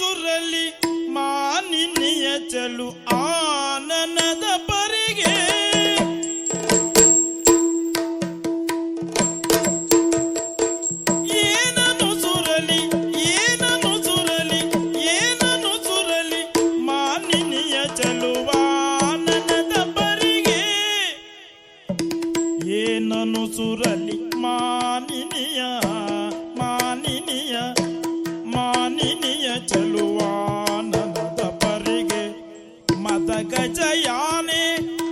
ಸುರಲಿ ಮಾನಿನಿಯ ಚಲು ಆನನದ ಪರಿಗೆ. ಮಾನಿನಿಯ ಮಾನಿನಿಯ ಮಾನಿನಿಯ ಮಾನಿನಿಯ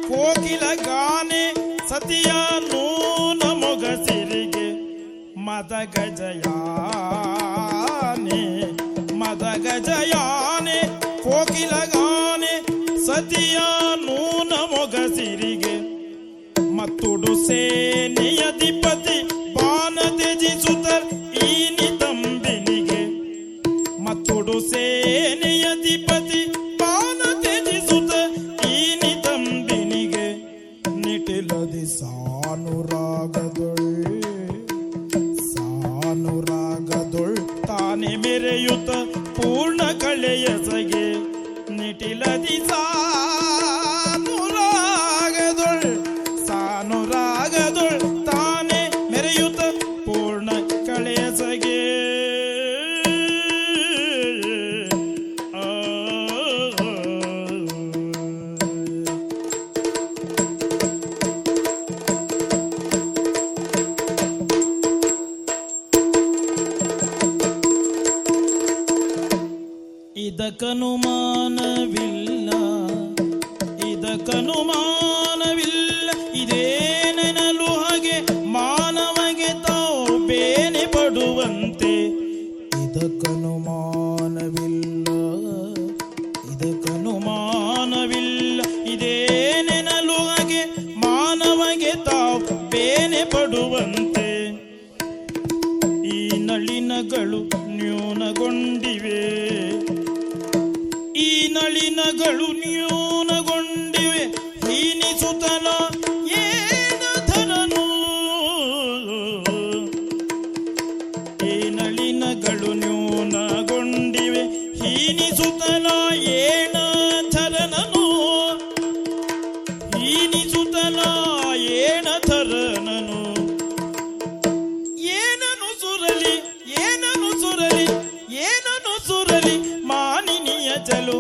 ಕೋಕಿಲ ಗಾನೆ ಸತಿಯ ನೂನ ಮೊಗಸಿರಿಗೆ ಮದ ಗಜಯಾನೆ ಮದ ಗಜಯಾನೆ ಕೋಕಿಲ ಗಾನೆ ಸತಿಯ ನೂನ ಮೊಗಸಿರಿಗೆ ಮತ್ತುಡು ಸೇನೆಯ ದಿಪತಿ ಬಾನ ತ್ಯಜಿಸುತ್ತ ಈ ನಿತಂಬಿನಿಗೆ ಮತ್ತುಡು ಸೇನೆಯ ನಿಟಿಲದಿ ಸಾನುರಾಗದೊಳ್ ಸಾನುರಾಗದೊಳ್ ತಾನೆ ಮೆರೆಯುತ್ತ ಪೂರ್ಣ ಕಳೆಯಸಗೆ ನಿಟಿಲದಿ ಸಾನುರಾಗದೊಳ್ ಇದಕ್ಕನುಮಾನವಿಲ್ಲ. ಇದಕ್ಕನುಮಾನವಿಲ್ಲ. ಇದೇನೆನಲು ಹಾಗೆ ಮಾನವಗೆ ತಾವು ಬೇನೆ ಪಡುವಂತೆ. ಇದಕ್ಕನುಮಾನವಿಲ್ಲ. ಇದಕ್ಕನುಮಾನವಿಲ್ಲ. ಇದೇನೆನಲು ಹಾಗೆ ಮಾನವಗೆ ತಾವು ಬೇನೆ ಪಡುವಂತೆ. ಈ ನಳಿನಗಳು ನ್ಯೂನಗೊಂಡಿವೆ. ಮಿತಿಗಳು ನ್ಯೂನಗೊಂಡಿವೆ ಹೀನಿಸುತ್ತಲ ಏನ ಧನನು? ಏನಳಿನಗಳು ನ್ಯೂನಗೊಂಡಿವೆ ಹೀನಿಸುತ್ತಲ ಏನ ಧರನನು ಹೀನಿಸುತ್ತಲ ಏನ ಧರನನು ಏನನು ಸುರಲಿ ಏನನು ಸುರಲಿ ಏನನು ಸುರಲಿ, ಮಾನಿನಿಯ ಚಲು